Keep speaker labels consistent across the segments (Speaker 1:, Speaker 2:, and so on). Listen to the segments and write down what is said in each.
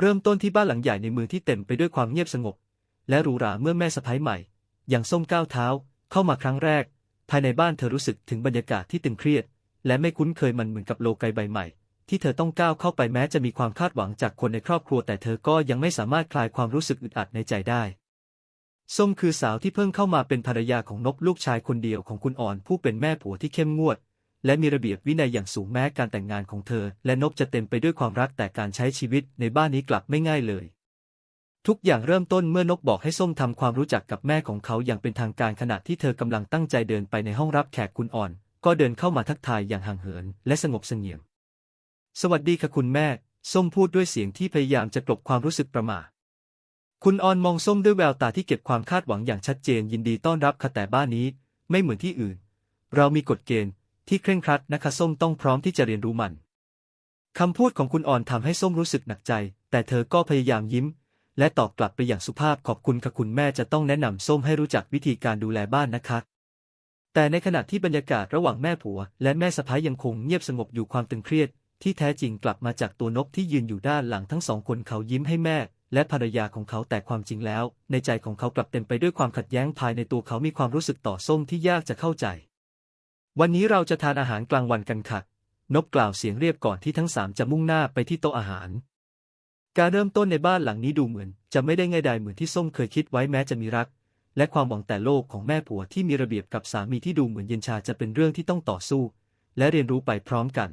Speaker 1: เริ่มต้นที่บ้านหลังใหญ่ในเมืองที่เต็มไปด้วยความเงียบสงบ และหรูหราเมื่อแม่สะพ้ายใหม่ อย่างส้มก้าวเท้า เข้ามาครั้งแรก ภายในบ้านเธอรู้สึกถึงบรรยากาศที่ตึงเครียด และไม่คุ้นเคยมันเหมือนกับโลกใบใหม่ ที่เธอต้องก้าวเข้าไปแม้จะมีความคาดหวังจากคนในครอบครัว แต่เธอก็ยังไม่สามารถคลายความรู้สึกอึดอัดในใจได้ส้มคือสาวที่เพิ่งเข้ามาเป็นภรรยาของนบลูกชายคนเดียวของคุณอ่อนผู้เป็นแม่ผัวที่เข้มงวด และมีระเบียบวินัยอย่างสูงแม้การแต่งงานของเธอ และนบจะเต็มไปด้วยความรักแต่การใช้ชีวิตในบ้านนี้กลับไม่ง่ายเลย ทุกอย่างเริ่มต้นเมื่อนกบอกให้ส้มทำความรู้จักกับแม่ของเขาอย่างเป็นทางการขณะที่เธอกำลังตั้งใจเดินไปในห้องรับแขกคุณอ่อน ก็เดินเข้ามาทักทายอย่างห่างเหิน และสงบเสงี่ยม สวัสดีค่ะคุณแม่ ส้มพูดด้วยเสียงที่พยายามจะกลบความรู้สึกประหม่าคุณออนมองส้มด้วยแววตาที่เก็บความคาดหวังอย่างชัดเจนยินดีต้อนรับค่ะแต่บ้านนี้ ไม่เหมือนที่อื่น เรามีกฎเกณฑ์ ที่เคร่งครัดนะคะส้มต้องพร้อมที่จะเรียนรู้มันคำพูดของคุณอ่อนทำให้ส้มรู้สึกหนักใจ แต่เธอก็พยายามยิ้ม และตอบกลับไปอย่างสุภาพขอบคุณค่ะคุณแม่จะต้องแนะนำส้มให้รู้จักวิธีการดูแลบ้านนะคะ แต่ในขณะที่บรรยากาศระหว่างแม่ผัว และแม่สะพ้ายยังคงเงียบสงบอยู่ความตึงเครียด ที่แท้จริงกลับมาจากตัวนกที่ยืนอยู่ด้านหลังทั้งสองคนเขายิ้มให้แม่ และภรรยาของเขาแต่ความจริงแล้ว ในใจของเขากลับเต็มไปด้วยความขัดแย้งภายในตัวเขามีความรู้สึกต่อส้มที่ยากจะเข้าใจ วันนี้เราจะทานอาหารกลางวันกันค่ะ นบกล่าวเสียงเรียบก่อนที่ทั้งสามจะมุ่งหน้าไปที่โต๊ะอาหาร การเริ่มต้นในบ้านหลังนี้ดูเหมือน จะไม่ได้ง่ายดายเหมือนที่ส้มเคยคิดไว้แม้จะมีรัก และความหวังแต่โลกของแม่ผัวที่มีระเบียบกับสามีที่ดูเหมือนเย็นชาจะเป็นเรื่องที่ต้องต่อสู้ และเรียนรู้ไปพร้อมกัน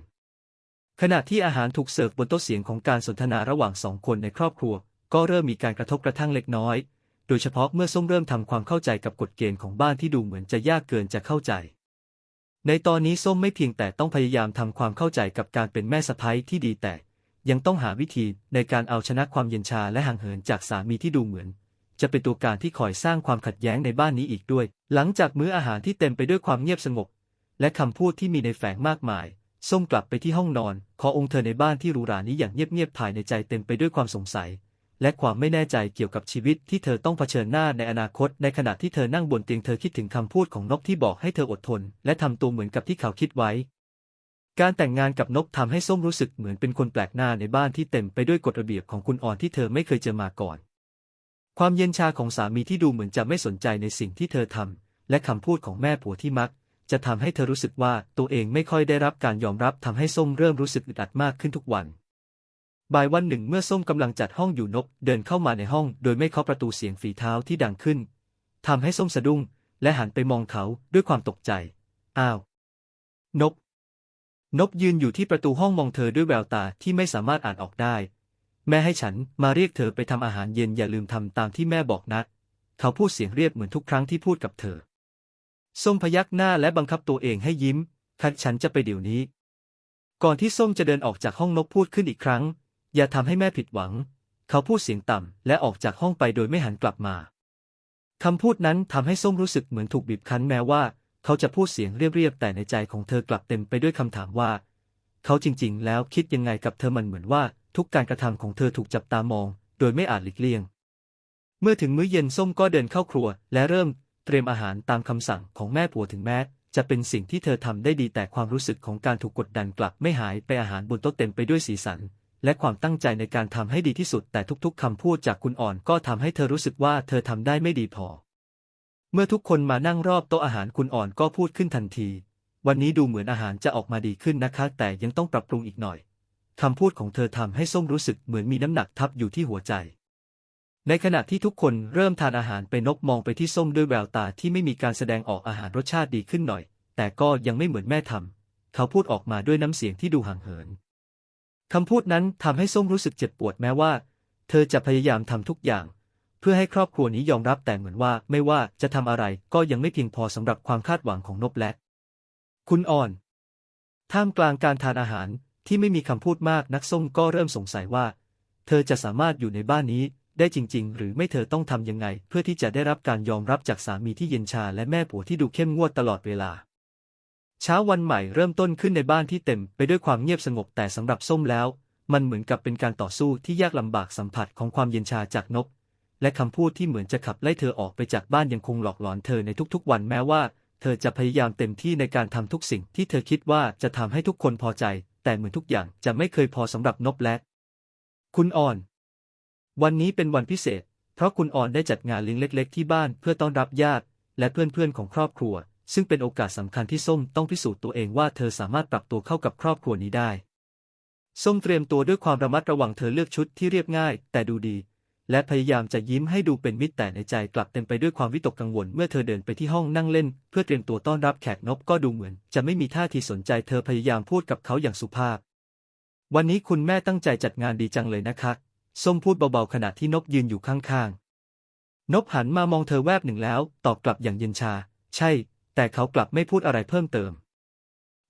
Speaker 1: ขณะที่อาหารถูกเสิร์ฟบนโต๊ะเสียงของการสนทนาระหว่างสองคนในครอบครัว ก็เริ่มมีการกระทบกระทั่งเล็กน้อย โดยเฉพาะเมื่อส้มเริ่มทำความเข้าใจกับกฎเกณฑ์ของบ้านที่ดูเหมือนจะยากเกินจะเข้าใจ ในตอนนี้ส้มไม่เพียงแต่ต้องพยายามทำความเข้าใจกับการเป็นแม่สะใภ้ที่ดีแต่ ยังต้องหาวิธีในการเอาชนะความเย็นชาและห่างเหินจากสามีที่ดูเหมือน จะเป็นตัวการที่คอยสร้างความขัดแย้งในบ้านนี้อีกด้วย หลังจากมื้ออาหารที่เต็มไปด้วยความเงียบสงบ และคำพูดที่มีในแฝงมากมาย ส้มกลับไปที่ห้องนอน ขอองค์เธอในบ้านที่หรูหรานี้อย่างเงียบๆภายในใจเต็มไปด้วยความสงสัย และความไม่แน่ใจเกี่ยวกับชีวิตที่เธอต้องเผชิญหน้าในอนาคต ในขณะที่เธอนั่งบนเตียงเธอคิดถึงคำพูดของนกที่บอกให้เธออดทน และทำตัวเหมือนกับที่เขาคิดไว้ การแต่งงานกับนกทำให้ส้มรู้สึกเหมือนเป็นคนแปลกหน้าในบ้านที่เต็มไปด้วยกฎระเบียบของคุณอ่อนที่เธอไม่เคยเจอมาก่อน ความเย็นชาของสามีที่ดูเหมือนจะไม่สนใจในสิ่งที่เธอทำและคำพูดของแม่ผัวที่มักจะทำให้เธอรู้สึกว่าตัวเองไม่ค่อยได้รับการยอมรับทำให้ส้มเริ่มรู้สึกอึดอัดมากขึ้นทุกวัน บ่ายวันหนึ่งเมื่อส้มกำลังจัดห้องอยู่นก เดินเข้ามาในห้อง โดยไม่เคาะประตูเสียงฝีเท้าที่ดังขึ้นทำให้ส้มสะดุ้ง และหันไปมองเขาด้วยความตกใจ อ้าวนบนบยืนอยู่ที่ประตูห้องมองเธอด้วยแววตาที่ไม่สามารถอ่านออกได้ แม่ให้ฉันมาเรียกเธอไปทำอาหารเย็นอย่าลืมทำตามที่แม่บอกนะ เขาพูดเสียงเรียบเหมือนทุกครั้งที่พูดกับเธอ ส้มพยักหน้าและบังคับตัวเองให้ยิ้มคัดฉันจะไปเดี๋ยวนี้ ก่อนที่ส้มจะเดินออกจากห้องนกพูดขึ้นอีกครั้ง อย่าทำให้แม่ผิดหวัง เขาพูดเสียงต่ำและออกจากห้องไปโดยไม่หันกลับมาคำพูดนั้นทำให้ส้มรู้สึกเหมือนถูกบีบคั้นแม้ว่า เขาจะพูดเสียงเรียบๆแต่ในใจของเธอกลับเต็มไปด้วยคำถามว่า เขาจริงๆ แล้วคิดยังไงกับเธอมันเหมือนว่า ทุกการกระทำของเธอถูกจับตามอง โดยไม่อาจหลีกเลี่ยง เมื่อถึงมื้อเย็นส้มก็เดินเข้าครัว และเริ่มเตรียมอาหารตามคำสั่งของแม่ผัวถึงแม้จะเป็นสิ่งที่เธอทำได้ดีแต่ความรู้สึกของการถูกกดดันกลับไม่หายไปอาหารบนโต๊ะเต็มไปด้วยสีสัน และความตั้งใจในการทำให้ดีที่สุด แต่ทุกๆคำพูดจากคุณอ่อนก็ทำให้เธอรู้สึกว่าเธอทำได้ไม่ดีพอ เมื่อทุกคนมานั่งรอบโต๊ะอาหารคุณอ่อนก็พูดขึ้นทันที วันนี้ดูเหมือนอาหารจะออกมาดีขึ้นนะคะ แต่ยังต้องปรับปรุงอีกหน่อยคำพูดของเธอทำให้ส้มรู้สึกเหมือนมีน้ำหนักทับอยู่ที่หัวใจ ในขณะที่ทุกคนเริ่มทานอาหารไปนกมองไปที่ส้มด้วยแววตาที่ไม่มีการแสดงออกอาหารรสชาติดีขึ้นหน่อย แต่ก็ยังไม่เหมือนแม่ทำเขาพูดออกมาด้วยน้ำเสียงที่ดูห่างเหิน คำพูดนั้นทำให้ส้มรู้สึกเจ็บปวดแม้ว่า เธอจะพยายามทำทุกอย่าง เพื่อให้ครอบครัวนี้ยอมรับแต่เหมือนว่าไม่ว่าจะทำอะไรก็ยังไม่เพียงพอสำหรับความคาดหวังของนบและ คุณอ่อน ท่ามกลางการทานอาหารที่ไม่มีคำพูดมากนักส้มก็เริ่มสงสัยว่า เธอจะสามารถอยู่ในบ้านนี้ได้จริง ๆ หรือไม่เธอต้องทำยังไง เพื่อที่จะได้รับการยอมรับจากสามีที่เย็นชาและแม่ผัวที่ดูเข้มงวดตลอดเวลา เช้าวันใหม่เริ่มต้นขึ้นในบ้านที่เต็มไปด้วยความเงียบสงบแต่สำหรับส้มแล้ว มันเหมือนกับเป็นการต่อสู้ที่ยากลำบากสัมผัสของความเย็นชาจากนก และคำพูดที่เหมือนจะขับไล่เธอออกไปจากบ้านยังคงหลอกหลอนเธอในทุกๆ วันแม้ว่า เธอจะพยายามเต็มที่ในการทำทุกสิ่งที่เธอคิดว่าจะทำให้ทุกคนพอใจ แต่เหมือนทุกอย่างจะไม่เคยพอสำหรับนบและ คุณอ่อน วันนี้เป็นวันพิเศษ เพราะคุณอ่อนได้จัดงานเลี้ยงเล็ก ๆ ที่บ้านเพื่อต้อนรับญาติ และเพื่อนๆของครอบครัว ซึ่งเป็นโอกาสสำคัญที่ส้มต้องพิสูจน์ตัวเองว่าเธอสามารถปรับตัวเข้ากับครอบครัวนี้ได้ ส้มเตรียมตัวด้วยความระมัดระวังเธอเลือกชุดที่เรียบง่าย แต่ดูดี และพยายามจะยิ้มให้ดูเป็นมิตรแต่ในใจกลับเต็มไปด้วยความวิตกกังวลเมื่อเธอเดินไปที่ห้องนั่งเล่น เพื่อเตรียมตัวต้อนรับแขกนบก็ดูเหมือน จะไม่มีท่าทีสนใจเธอพยายามพูดกับเขาอย่างสุภาพ วันนี้คุณแม่ตั้งใจจัดงานดีจังเลยนะคะส้มพูดเบาๆขณะที่นบยืนอยู่ข้างๆนบหันมามองเธอแวบหนึ่งแล้ว ตอบกลับอย่างเย็นชา ใช่ แต่เขากลับไม่พูดอะไรเพิ่มเติม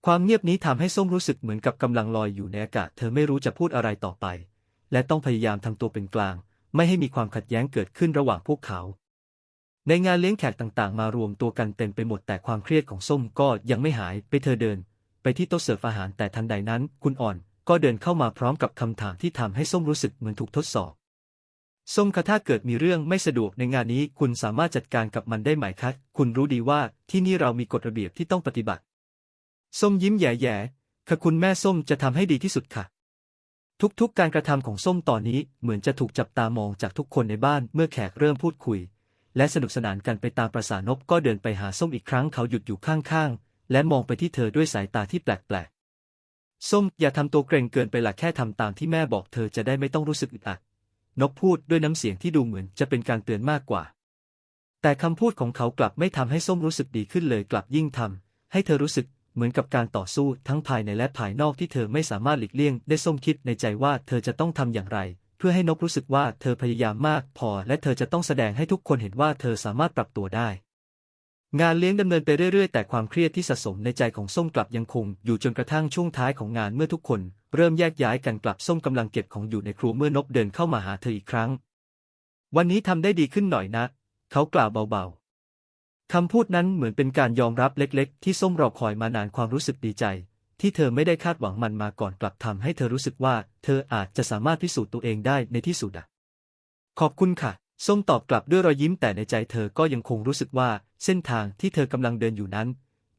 Speaker 1: ความเงียบนี้ทำให้ส้มรู้สึกเหมือนกับกำลังลอยอยู่ในอากาศ เธอไม่รู้จะพูดอะไรต่อไป และต้องพยายามทำตัวเป็นกลาง ไม่ให้มีความขัดแย้งเกิดขึ้นระหว่างพวกเขา ในงานเลี้ยงแขกต่างๆ มารวมตัวกันเต็มไปหมดแต่ความเครียดของส้มก็ยังไม่หายไปเธอเดิน ไปที่โต๊ะเสิร์ฟอาหารแต่ทันใดนั้น คุณอ่อนก็เดินเข้ามาพร้อมกับคำถามที่ทำให้ส้มรู้สึกเหมือนถูกทดสอบ ส้มคะถ้าเกิดมีเรื่องไม่สะดวกในงานนี้คุณสามารถจัดการกับมันได้ไหมคะคุณรู้ดีว่าที่นี่เรามีกฎระเบียบที่ต้องปฏิบัติส้มยิ้มแย่ๆค่ะคุณแม่ส้มจะทำให้ดีที่สุดค่ะ ทุกๆ การกระทำของส้มตอนนี้เหมือนจะถูกจับตามองจากทุกคนในบ้านเมื่อแขกเริ่มพูดคุย และสนุกสนานกันไปตามประสานบก็เดินไปหาส้มอีกครั้งเขาหยุดอยู่ข้างๆ และมองไปที่เธอด้วยสายตาที่แปลกๆส้มอย่าทำตัวเกรงเกินไปละแค่ทำตามที่แม่บอกเธอจะได้ไม่ต้องรู้สึกอึดอัด นกพูดด้วยน้ำเสียงที่ดูเหมือนจะเป็นการเตือนมากกว่า แต่คำพูดของเขากลับไม่ทำให้ส้มรู้สึกดีขึ้นเลยกลับยิ่งทำให้เธอรู้สึกเหมือนกับการต่อสู้ทั้งภายในและภายนอกที่เธอไม่สามารถหลีกเลี่ยง ได้ส้มคิดในใจว่าเธอจะต้องทำอย่างไร เพื่อให้นกรู้สึกว่าเธอพยายามมากพอ และเธอจะต้องแสดงให้ทุกคนเห็นว่าเธอสามารถปรับตัวได้ งานเลี้ยงดำเนินไปเรื่อยๆ แต่ความเครียดที่สะสมในใจของส้มกลับยังคง อยู่จนกระทั่งช่วงท้ายของงานเมื่อทุกคน เริ่มแยกย้ายกันกลับส้มกำลังเก็บของอยู่ในครัวเมื่อนกเดินเข้ามาหาเธออีกครั้ง วันนี้ทำได้ดีขึ้นหน่อยนะ เขากล่าวเบาๆคำพูดนั้นเหมือนเป็นการยอมรับเล็กๆ ที่ส้มรอคอยมานานความรู้สึกดีใจ ที่เธอไม่ได้คาดหวังมันมาก่อนกลับทำให้เธอรู้สึกว่า เธออาจจะสามารถพิสูจน์ตัวเองได้ในที่สุดอะขอบคุณค่ะส้มตอบกลับด้วยรอยยิ้มแต่ในใจเธอก็ยังคงรู้สึกว่า เส้นทางที่เธอกำลังเดินอยู่นั้น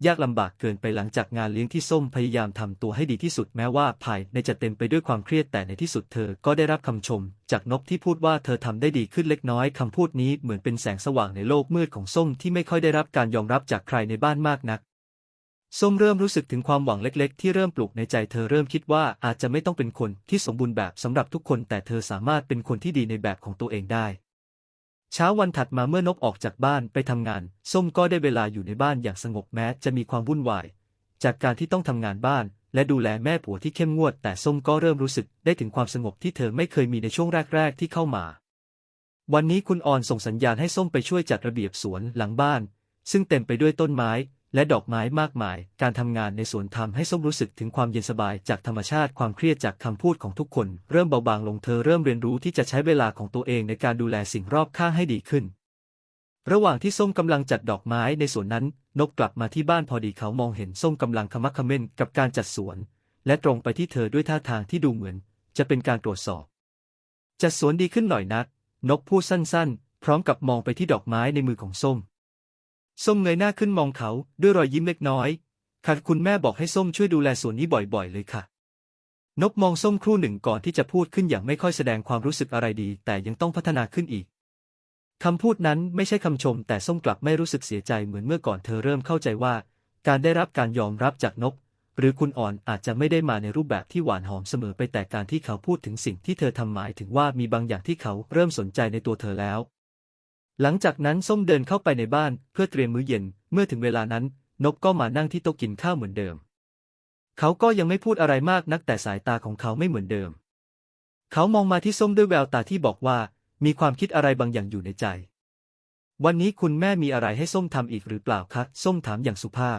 Speaker 1: ยากลำบากเกินไปหลังจากงานเลี้ยงที่ส้มพยายามทำตัวให้ดีที่สุดแม้ว่าภายในจะเต็มไปด้วยความเครียดแต่ในที่สุดเธอก็ได้รับคำชม จากนกที่พูดว่าเธอทำได้ดีขึ้นเล็กน้อยคำพูดนี้เหมือนเป็นแสงสว่างในโลกมืดของส้มที่ไม่ค่อยได้รับการยอมรับจากใครในบ้านมากนักส้มเริ่มรู้สึกถึงความหวังเล็กๆ ที่เริ่มปลูกในใจเธอเริ่มคิดว่าอาจจะไม่ต้องเป็นคนที่สมบูรณ์แบบสำหรับทุกคน แต่เธอสามารถเป็นคนที่ดีในแบบของตัวเองได้ เช้าวันถัดมาเมื่อนกออกจากบ้านไปทำงาน ส้มก็ได้เวลาอยู่ในบ้านอย่างสงบแม้จะมีความวุ่นวาย จากการที่ต้องทำงานบ้าน และดูแลแม่ผัวที่เข้มงวด แต่ส้มก็เริ่มรู้สึกได้ถึงความสงบที่เธอไม่เคยมีในช่วงแรก ๆ ที่เข้ามา วันนี้คุณออนส่งสัญญาณให้ส้มไปช่วยจัดระเบียบสวนหลังบ้าน ซึ่งเต็มไปด้วยต้นไม้ และดอกไม้มากมาย การทำงานในสวนทำให้ส้มรู้สึกถึงความเย็นสบายจากธรรมชาติ ความเครียดจากคำพูดของทุกคน เริ่มเบาบางลงเธอเริ่มเรียนรู้ที่จะใช้เวลาของตัวเองในการดูแลสิ่งรอบข้างให้ดีขึ้น ระหว่างที่ส้มกำลังจัดดอกไม้ในสวนนั้น นกกลับมาที่บ้านพอดีเขามองเห็นส้มกำลังขมักขม้นกับการจัดสวน และตรงไปที่เธอด้วยท่าทางที่ดูเหมือน จะเป็นการตรวจสอบ จัดสวนดีขึ้นหน่อยนัก นกพูดสั้นๆ พร้อมกับมองไปที่ดอกไม้ในมือของส้ม ส้มเงยหน้าขึ้นมองเขาด้วยรอยยิ้มเล็กน้อยค่ะคุณแม่บอกให้ส้มช่วยดูแลสวนนี้บ่อยๆ เลยค่ะนกมองส้มครู่หนึ่งก่อนที่จะพูดขึ้นอย่างไม่ค่อยแสดงความรู้สึกอะไรดี แต่ยังต้องพัฒนาขึ้นอีกคำพูดนั้นไม่ใช่คำชม แต่ส้มกลับไม่รู้สึกเสียใจเหมือนเมื่อก่อนเธอเริ่มเข้าใจว่า การได้รับการยอมรับจากนกหรือคุณอ่อนอาจจะไม่ได้มาในรูปแบบที่หวานหอมเสมอไปแต่การที่เขาพูดถึงสิ่งที่เธอทำหมายถึงว่ามีบางอย่างที่เขาเริ่มสนใจในตัวเธอแล้ว หลังจากนั้นส้มเดินเข้าไปในบ้านเพื่อเตรียมมื้อเย็น เมื่อถึงเวลานั้น นกก็มานั่งที่โต๊ะกินข้าวเหมือนเดิม เขาก็ยังไม่พูดอะไรมากนักแต่สายตาของเขาไม่เหมือนเดิม เขามองมาที่ส้มด้วยแววตาที่บอกว่า มีความคิดอะไรบางอย่างอยู่ในใจ วันนี้คุณแม่มีอะไรให้ส้มทำอีกหรือเปล่าคะส้มถามอย่างสุภาพ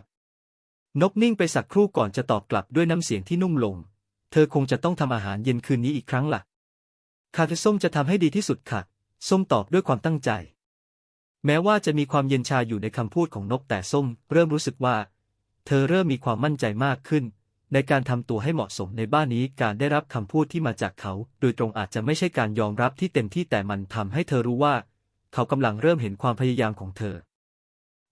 Speaker 1: นกนิ่งไปสักครู่ก่อนจะตอบกลับด้วยน้ำเสียงที่นุ่มลง เธอคงจะต้องทำอาหารเย็นคืนนี้อีกครั้งละ่ะค่ะส้มจะทำให้ดีที่สุดค่ะ ส้มตอบด้วยความตั้งใจ แม้ว่าจะมีความเย็นชาอยู่ในคำพูดของนกแต่ส้ม เริ่มรู้สึกว่า เธอเริ่มมีความมั่นใจมากขึ้น ในการทำตัวให้เหมาะสมในบ้านนี้การได้รับคำพูดที่มาจากเขา โดยตรงอาจจะไม่ใช่การยอมรับที่เต็มที่แต่มันทำให้เธอรู้ว่า เขากำลังเริ่มเห็นความพยายามของเธอ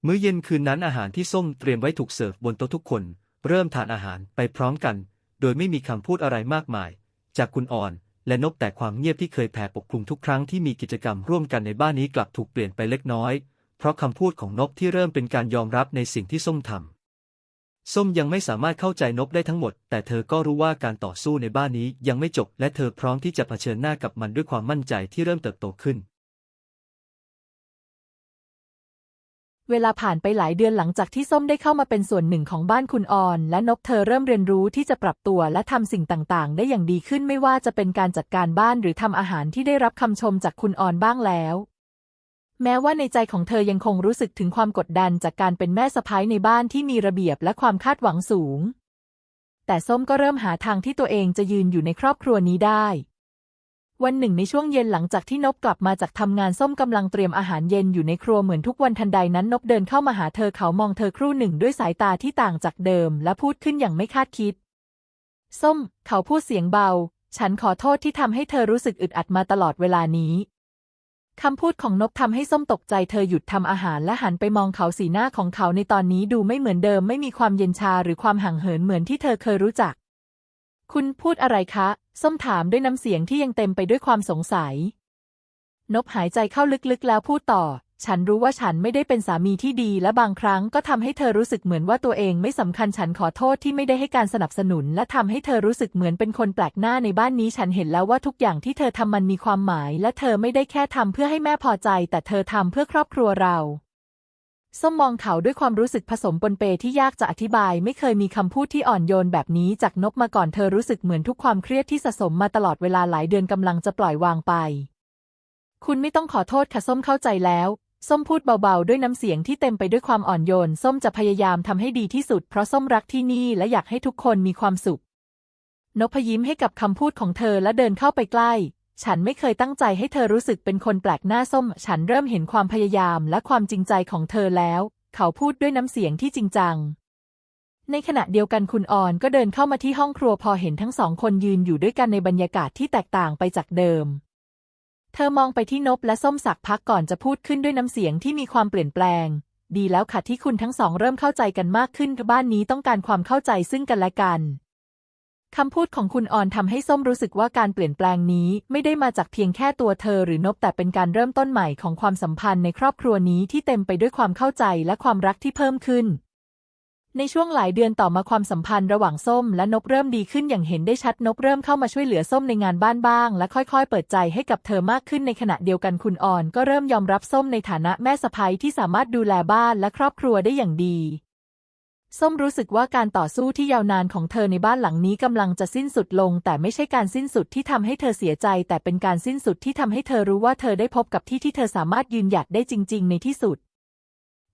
Speaker 1: มื้อเย็นคืนนั้นอาหารที่ส้มเตรียมไว้ถูกเสิร์ฟบนโต๊ะทุกคน เริ่มทานอาหารไปพร้อมกัน โดยไม่มีคำพูดอะไรมากมาย จากคุณอ่อน และนบแต่ความเงียบที่เคยแผ่ปกคลุมทุกครั้งที่มีกิจกรรมร่วมกันในบ้านนี้กลับถูกเปลี่ยนไปเล็กน้อย เพราะคำพูดของนบที่เริ่มเป็นการยอมรับในสิ่งที่ส้มทำส้มยังไม่สามารถเข้าใจนบได้ทั้งหมด แต่เธอก็รู้ว่าการต่อสู้ในบ้านนี้ยังไม่จบ และเธอพร้อมที่จะเผชิญหน้ากับมันด้วยความมั่นใจที่เริ่มเติบโตขึ้น
Speaker 2: เวลาผ่านไปหลายเดือนหลังจากที่ส้มได้เข้ามาเป็นส่วนหนึ่งของบ้านคุณออน และนบเธอเริ่มเรียนรู้ที่จะปรับตัวและทำสิ่งต่างๆ ได้อย่างดีขึ้นไม่ว่าจะเป็นการจัดการบ้านหรือทำอาหารที่ได้รับคำชมจากคุณออนบ้างแล้ว แม้ว่าในใจของเธอยังคงรู้สึกถึงความกดดันจากการเป็นแม่สะพ้ายในบ้านที่มีระเบียบและความคาดหวังสูง แต่ส้มก็เริ่มหาทางที่ตัวเองจะยืนอยู่ในครอบครัวนี้ได้ วันหนึ่งในช่วงเย็นหลังจากที่นบกลับมาจากทำงานส้มกำลังเตรียมอาหารเย็นอยู่ในครัวเหมือนทุกวันทันใดนั้นนบเดินเข้ามาหาเธอเขามองเธอครู่หนึ่งด้วยสายตาที่ต่างจากเดิม และพูดขึ้นอย่างไม่คาดคิด ส้ม เขาพูดเสียงเบา ฉันขอโทษที่ทำให้เธอรู้สึกอึดอัดมาตลอดเวลานี้คำพูดของนบทำให้ส้มตกใจเธอหยุดทำอาหารและหันไปมองเขาสีหน้าของเขาในตอนนี้ดูไม่เหมือนเดิมไม่มีความเย็นชาหรือความห่างเหินเหมือนที่เธอเคยรู้จัก คุณพูดอะไรคะ ส้มถามด้วยน้ำเสียงที่ยังเต็มไปด้วยความสงสัย นบหายใจเข้าลึกๆ แล้วพูดต่อ ฉันรู้ว่าฉันไม่ได้เป็นสามีที่ดี และบางครั้งก็ทำให้เธอรู้สึกเหมือนว่าตัวเองไม่สำคัญฉันขอโทษที่ไม่ได้ให้การสนับสนุน และทำให้เธอรู้สึกเหมือนเป็นคนแปลกหน้าในบ้านนี้ ฉันเห็นแล้วว่าทุกอย่างที่เธอทำมันมีความหมาย และเธอไม่ได้แค่ทำเพื่อให้แม่พอใจ แต่เธอทำเพื่อครอบครัวเรา ส้มมองเขาด้วยความรู้สึกผสมปนเปที่ยากจะอธิบาย ไม่เคยมีคำพูดที่อ่อนโยนแบบนี้จากนบมาก่อนเธอรู้สึกเหมือนทุกความเครียดที่สะสมมาตลอดเวลาหลายเดือนกำลังจะปล่อยวางไป คุณไม่ต้องขอโทษค่ะส้มเข้าใจแล้ว ส้มพูดเบาๆ ด้วยน้ำเสียงที่เต็มไปด้วยความอ่อนโยน ส้มจะพยายามทำให้ดีที่สุด เพราะส้มรักที่นี่และอยากให้ทุกคนมีความสุขนพยิ้มให้กับคำพูดของเธอและเดินเข้าไปใกล้ ฉันไม่เคยตั้งใจให้เธอรู้สึกเป็นคนแปลกหน้าส้ม ฉันเริ่มเห็นความพยายามและความจริงใจของเธอแล้ว เขาพูดด้วยน้ำเสียงที่จริงจัง ในขณะเดียวกันคุณออนก็เดินเข้ามาที่ห้องครัวพอเห็นทั้งสองคนยืนอยู่ด้วยกันในบรรยากาศที่แตกต่างไปจากเดิม เธอมองไปที่นบและส้มสักพักก่อนจะพูดขึ้นด้วยน้ำเสียงที่มีความเปลี่ยนแปลง ดีแล้วค่ะที่คุณทั้งสองเริ่มเข้าใจกันมากขึ้นบ้านนี้ต้องการความเข้าใจซึ่งกันและกัน คำพูดของคุณออนทำให้ส้มรู้สึกว่าการเปลี่ยนแปลงนี้ไม่ได้มาจากเพียงแค่ตัวเธอหรือนบแต่เป็นการเริ่มต้นใหม่ของความสัมพันธ์ในครอบครัวนี้ที่เต็มไปด้วยความเข้าใจและความรักที่เพิ่มขึ้น ในช่วงหลายเดือนต่อมาความสัมพันธ์ระหว่างส้มและนบเริ่มดีขึ้นอย่างเห็นได้ชัดนบเริ่มเข้ามาช่วยเหลือส้มในงานบ้านบ้าง และค่อยๆ เปิดใจให้กับเธอมากขึ้นในขณะเดียวกันคุณออน ก็เริ่มยอมรับส้มในฐานะแม่สะใภ้ที่สามารถดูแลบ้านและครอบครัวได้อย่างดี ส้มรู้สึกว่าการต่อสู้ที่ยาวนานของเธอในบ้านหลังนี้กำลังจะสิ้นสุดลง แต่ไม่ใช่การสิ้นสุดที่ทำให้เธอเสียใจ แต่เป็นการสิ้นสุดที่ทำให้เธอรู้ว่าเธอได้พบกับที่ที่เธอสามารถยืนหยัดได้จริง ๆ ในที่สุด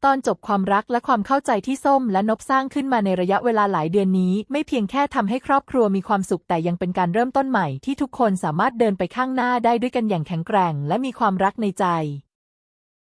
Speaker 2: ตอนจบความรักและความเข้าใจที่ส้มและนบสร้างขึ้นมาในระยะเวลาหลายเดือนนี้ ไม่เพียงแค่ทำให้ครอบครัวมีความสุขแต่ยังเป็นการเริ่มต้นใหม่ที่ทุกคนสามารถเดินไปข้างหน้าได้ด้วยกันอย่างแข็งแกร่ง และมีความรักในใจ